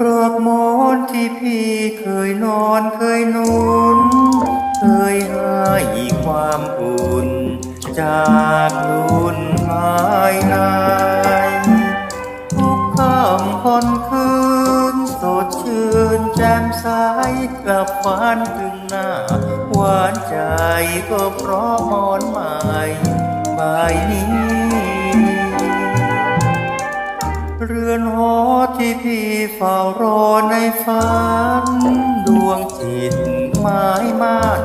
รักหมอนที่พี่เคยนอนเคยนุนเคยให้ความอุ่น จากนุ่นภายในทุกค่ำคนคืน สดชื่นแจ่มใสกลับฝันถึงหน้า หวานใจก็เพราะหมอนใหม่ใบนี้ เรือนหอที่พี่ เฝ้ารอในฝัน ดวงจิตหมายมั่น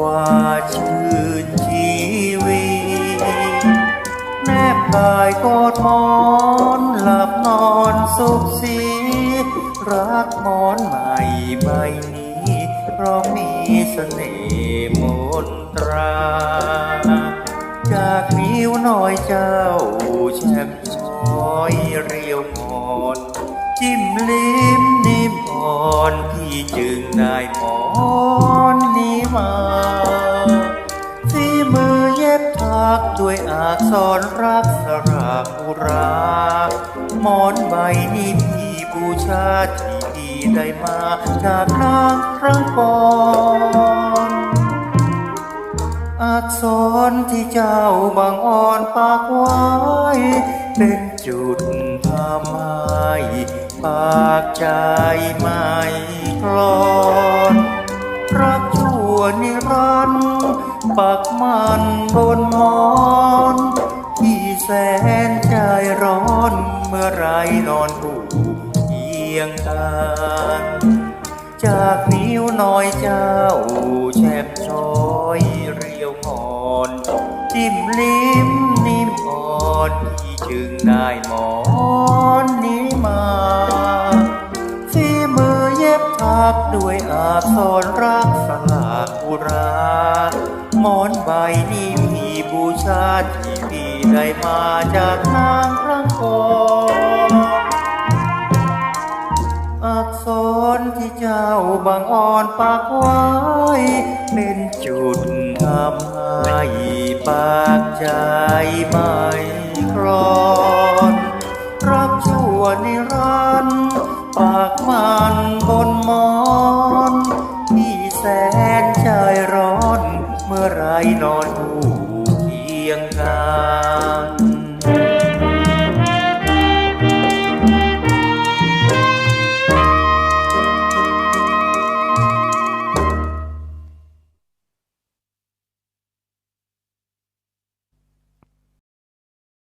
ว่าชื่นชีวีแนบกายกอดมอนหลับนอนสุขสีรักมอนใหม่ใบนี้เพราะมีเสน่ห์มนตรา จากนิ้วน้อยเจ้าแช่มช้อยเรียวงอน จิ้มลิ้มนิ่มอ่อนพี่จึงได้หมอนนี้มาฝีมือเย็บถักด้วยอักษรรักสระอุราหมอนใบนี้พี่บูชาที่พี่ได้มาจากนางครั้งก่อนอักษรที่เจ้าบางอ่อนปากไว้เป็นจุดทำให้ ปากใจไม่คลอนรักชั่วนิรันดร์ปักมันบนหมอนที่แสนใจร้อนเมื่อไรนอนผูกเคียงกันจากนิ้วน้อยเจ้าแช่มช้อยเรียวงอนจิ้มลิ้มนิ่มอ่อนที่จึงได้หมอนนี้มาักด้วยอักษรรักสลากอุราหมอนใบนี้พี่บูชาที่พี่ได้มาจากนางครั้งก่อนอักษรที่เจ้าบางอ่อนปากไว้ เป็นจุดทำให้ปากใจไม่คลอนรักชั่วนิ